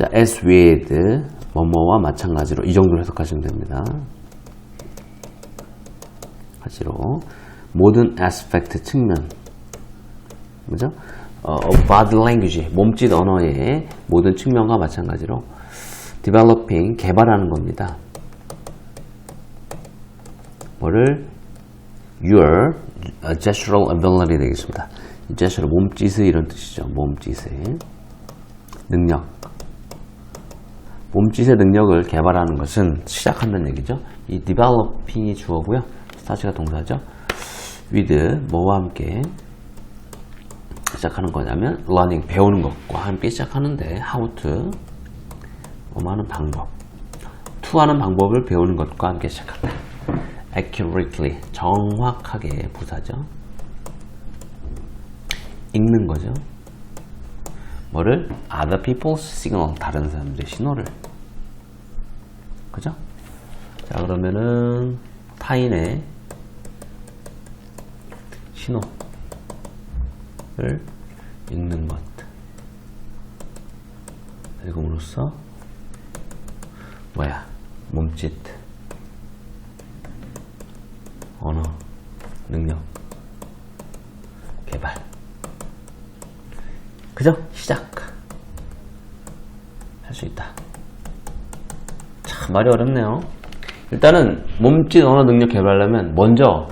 자, as with 뭐뭐와 마찬가지로 이 정도로 해석하시면 됩니다. 가지로 모든 aspect 측면 그죠? 어, body language 몸짓 언어의 모든 측면과 마찬가지로 developing 개발하는 겁니다. 뭐를 your gestural ability 되겠습니다. gestural 몸짓의 이런 뜻이죠. 몸짓의 능력. 몸짓의 능력을 개발하는 것은 시작한다는 얘기죠. 이 developing이 주어고요. 스타트가 동사죠. with 뭐와 함께 시작하는 거냐면 learning 배우는 것과 함께 시작하는데 how to 뭐 하는 방법 to 하는 방법을 배우는 것과 함께 시작한다. accurately 정확하게 부사죠. 읽는 거죠. 뭐를? Other people's signal 다른 사람들의 신호를. 그죠? 자 그러면은 타인의 신호를 읽는 것. 읽음으로써 뭐야? 몸짓. 언어 능력. 개발 그죠? 시작. 할 수 있다. 참 말이 어렵네요. 일단은 몸짓 언어 능력 개발하려면 먼저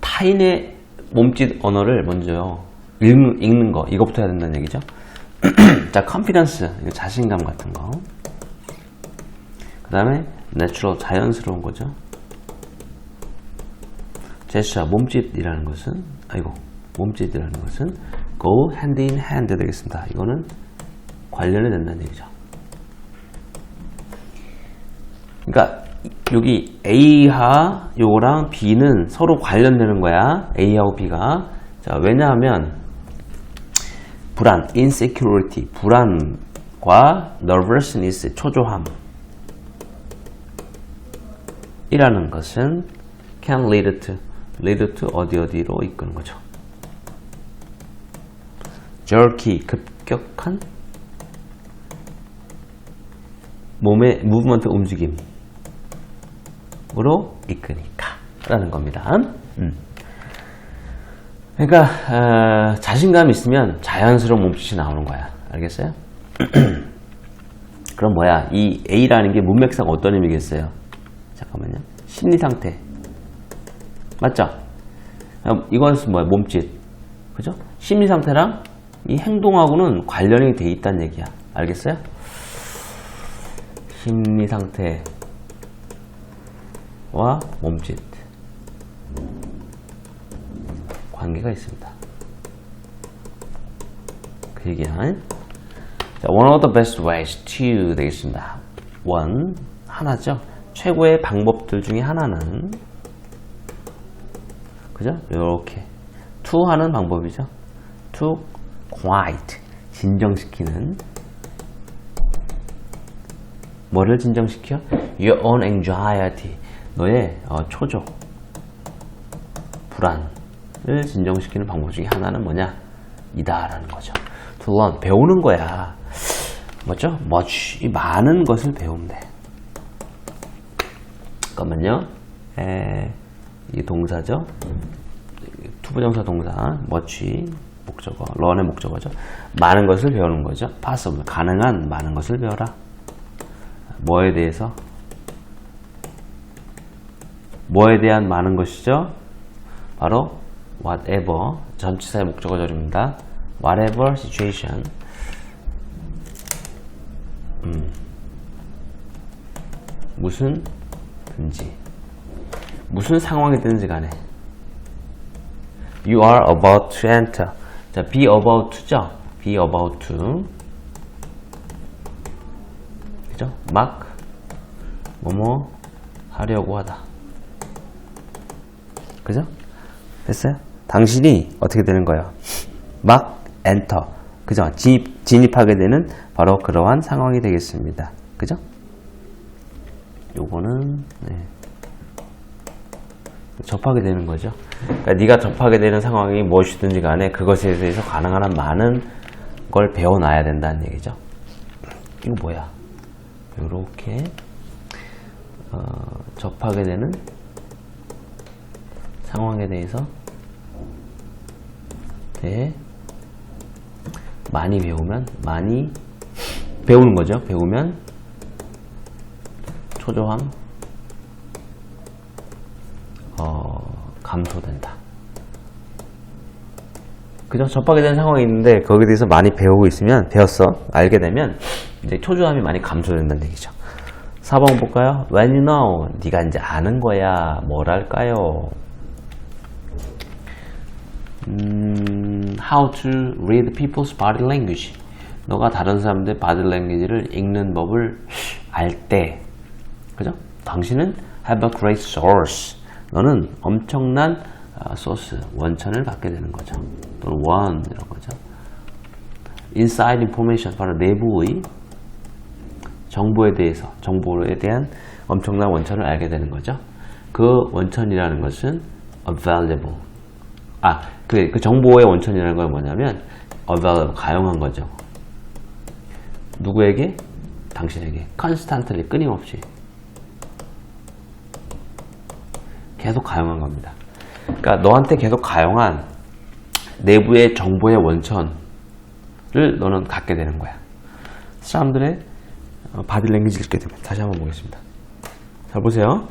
타인의 몸짓 언어를 먼저 읽는, 읽는 거 이것부터 해야 된다는 얘기죠. 자 컨피던스 자신감 같은 거그 다음에 내추럴 자연스러운 거죠. 제스처 몸짓이라는 것은 아이고 몸짓이라는 것은 go hand in hand 되겠습니다. 이거는 관련이 된다는 얘기죠. 그러니까 여기 A와 요거랑 B는 서로 관련되는 거야. A하고 B가. 자, 왜냐하면 불안, insecurity, 불안과 nervousness, 초조함 이라는 것은 can lead to, lead to 어디 어디로 이끄는 거죠. Jerky 급격한 몸의 무브먼트 움직임으로 이끄니까 라는 겁니다. 음. 그러니까 어, 자신감 있으면 자연스러운 몸짓이 나오는 거야. 알겠어요? 그럼 뭐야? 이 A라는 게 문맥상 어떤 의미겠어요? 잠깐만요. 심리 상태. 맞죠? 이건 뭐야? 몸짓. 그죠? 심리 상태랑 이 행동하고는 관련이 돼 있다는 얘기야. 알겠어요? 심리 상태와 몸짓 관계가 있습니다. 그 얘기는 자, one of the best ways to 되겠습니다. one 하나죠. 최고의 방법들 중에 하나는 그죠? 이렇게 to 하는 방법이죠. to quiet 진정시키는 뭐를 진정시켜? Your own anxiety 너의 어, 초조 불안을 진정시키는 방법 중에 하나는 뭐냐? 이다라는 거죠. To learn 배우는 거야. 뭐죠? much 이 많은 것을 배우면 돼. 잠깐만요. 에, 이 동사죠. 투부정사 동사 much 목적어, 런의 목적어죠. 많은 것을 배우는 거죠. possible, 가능한 많은 것을 배워라. 뭐에 대해서? 뭐에 대한 많은 것이죠? 바로 whatever, 전치사의 목적어절입니다. whatever situation. 음. 무슨 든지 무슨 상황이든지 간에 You are about to enter. 자, be about to죠. be about. 그죠? 막 뭐뭐 하려고 하다. 그죠? 됐어요? 당신이 어떻게 되는 거예요? 막 enter. 그죠? 진입, 진입하게 되는 바로 그러한 상황이 되겠습니다. 그죠? 요거는 네. 접하게 되는 거죠. 그러니까 네가 접하게 되는 상황이 무엇이든지 간에 그것에 대해서 가능한 한 많은 걸 배워놔야 된다는 얘기죠. 이거 뭐야? 이렇게 어, 접하게 되는 상황에 대해서 네. 많이 배우면 많이 배우는 거죠. 배우면 초조함 어, 감소된다. 그죠? 접하게 된 상황이 있는데 거기에 대해서 많이 배우고 있으면 배웠어 알게 되면 이제 초조함이 많이 감소된다는 얘기죠. 4번 볼까요? When you know 네가 이제 아는 거야 뭐랄까요? 음, how to read people's body language. 너가 다른 사람들 body language를 읽는 법을 알 때, 그죠? 당신은 have a great source. 너는 엄청난 아, 소스, 원천을 갖게 되는 거죠. 또는 원 이런 거죠. inside information, 바로 내부의 정보에 대해서, 정보에 대한 엄청난 원천을 알게 되는 거죠. 그 원천이라는 것은 available. 아, 그, 그 정보의 원천이라는 건 뭐냐면 available, 가용한 거죠. 누구에게? 당신에게. constantly, 끊임없이. 계속 가용한 겁니다. 그러니까 너한테 계속 가용한 내부의 정보의 원천을 너는 갖게 되는 거야. 사람들의 어, 바디 랭귀지를 읽게 되면 다시 한번 보겠습니다. 잘 보세요.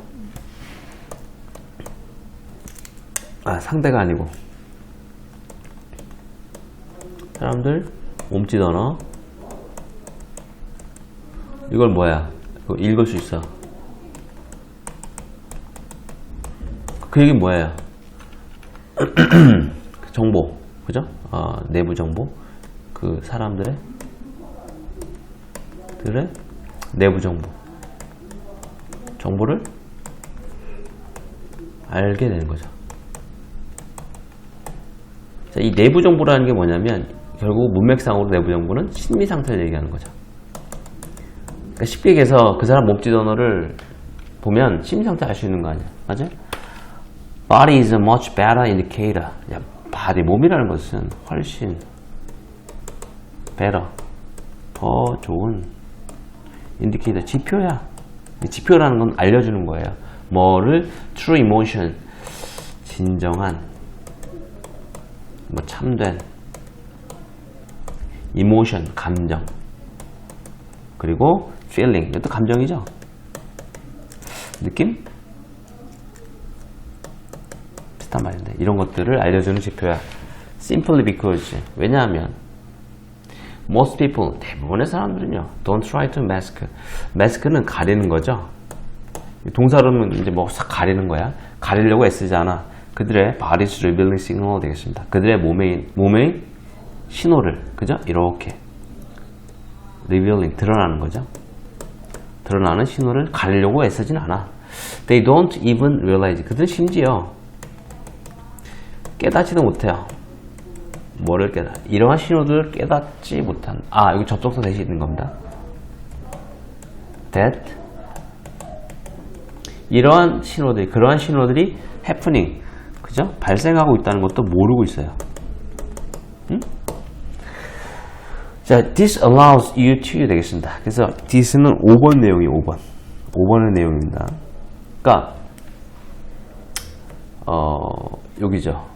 아 상대가 아니고 사람들 몸짓 언어 이걸 뭐야? 이거 읽을 수 있어. 그 얘기는 뭐예요? 정보, 그죠? 어, 내부 정보, 그 사람들의 들의 내부 정보, 정보를 알게 되는 거죠. 자, 이 내부 정보라는 게 뭐냐면 결국 문맥상으로 내부 정보는 심리 상태를 얘기하는 거죠. 그러니까 쉽게 얘기해서 그 사람 몸짓 언어를 보면 심리 상태 알 수 있는 거 아니야, 맞아요? Body is a much better indicator. 야, body, 몸이라는 것은 훨씬 better, 더 좋은 indicator, 지표야. 이 지표라는 건 알려주는 거예요. 뭐를 true emotion, 진정한, 뭐 참된 emotion, 감정. 그리고 feeling, 이것도 감정이죠. 느낌? 비슷한 말인데 이런 것들을 알려주는 지표야. Simply because 왜냐하면 most people 대부분의 사람들은요 don't try to mask. mask는 가리는 거죠. 동사로는 이제 뭐싹 가리는 거야. 가리려고 애쓰지 않아. 그들의 body's revealing signal 되겠습니다. 그들의 몸의 몸의 신호를 그죠? 이렇게 revealing 드러나는 거죠. 드러나는 신호를 가리려고 애쓰진 않아. They don't even realize. 그들은 심지어 깨닫지도 못해요. 뭐를 깨닫? 이러한 신호들을 깨닫지 못한. 아, 여기 접속사 대신 있는 겁니다. That 이러한 신호들이, 그러한 신호들이 happening, 그죠? 발생하고 있다는 것도 모르고 있어요. 응? 자, this allows you to 되겠습니다. 그래서 this는 5번 내용이 5번. 5번의 내용입니다. 그러니까 어, 여기죠.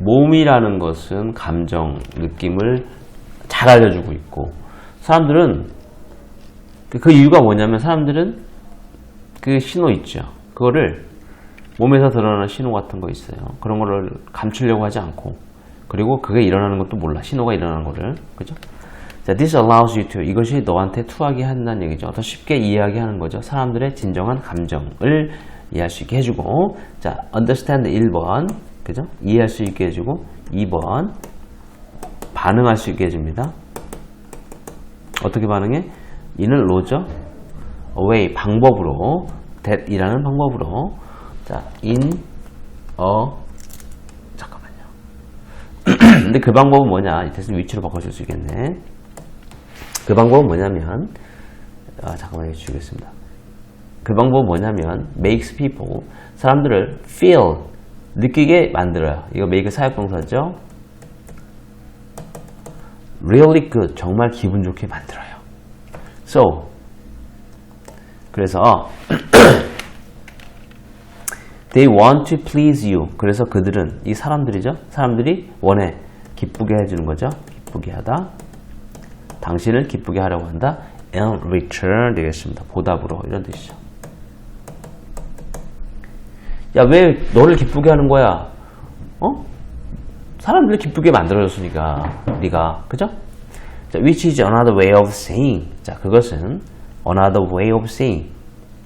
몸이라는 것은 감정, 느낌을 잘 알려주고 있고 사람들은 그, 그 이유가 뭐냐면 사람들은 그 신호 있죠. 그거를 몸에서 드러나는 신호 같은 거 있어요. 그런 거를 감추려고 하지 않고 그리고 그게 일어나는 것도 몰라. 신호가 일어나는 거를. 그죠? 자, this allows you to. 이것이 너한테 투하게 한다는 얘기죠. 더 쉽게 이해하게 하는 거죠. 사람들의 진정한 감정을 이해할 수 있게 해주고. 자, understand 1번. 그죠? 이해할 수 있게 해주고. 2번. 반응할 수 있게 해줍니다. 어떻게 반응해? 이는 로죠. away. 방법으로. that이라는 방법으로. 자, in, a, 근데 그 방법은 뭐냐? 이 대신 위치로 바꿔줄 수 있겠네. 그 방법은 뭐냐면, 아, 잠깐만 해주겠습니다. 그 방법은 뭐냐면, makes people, 사람들을 feel, 느끼게 만들어요. 이거 make 사역동사죠? really good, 정말 기분 좋게 만들어요. So 그래서 they want to please you. 그래서 그들은 이 사람들이죠. 사람들이 원해 기쁘게 해주는 거죠. 기쁘게 하다. 당신을 기쁘게 하려고 한다. In return 되겠습니다. 보답으로 이런 뜻이죠. 야 왜 너를 기쁘게 하는 거야? 어? 사람들을 기쁘게 만들어줬으니까 네가 그죠? 자, which is another way of saying. 자, 그것은 another way of saying.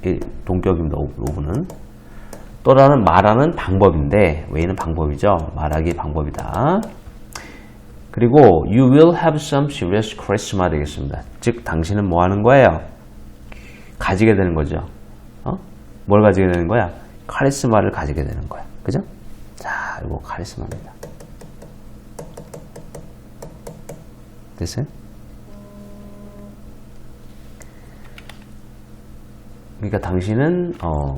이 동격입니다. 로브는 또 다른 말하는 방법인데 way는 방법이죠. 말하기 방법이다. 그리고 you will have some serious charisma 되겠습니다. 즉 당신은 뭐 하는 거예요? 가지게 되는 거죠. 어? 뭘 가지게 되는 거야? 카리스마를 가지게 되는 거야. 그죠? 자, 이거 카리스마입니다. 됐어요? 그러니까 당신은 어,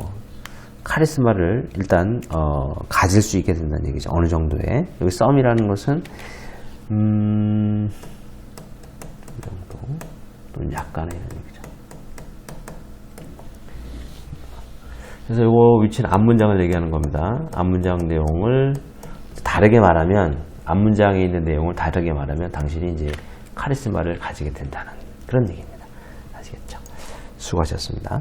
카리스마를 일단 어, 가질 수 있게 된다는 얘기죠. 어느 정도의 여기 썸이라는 것은 음, 이 정도 또는 약간의 이런 얘기죠. 그래서 이거 위치는 앞문장을 얘기하는 겁니다. 앞문장 내용을 다르게 말하면 앞문장에 있는 내용을 다르게 말하면 당신이 이제 카리스마를 가지게 된다는 그런 얘기입니다. 아시겠죠? 수고하셨습니다.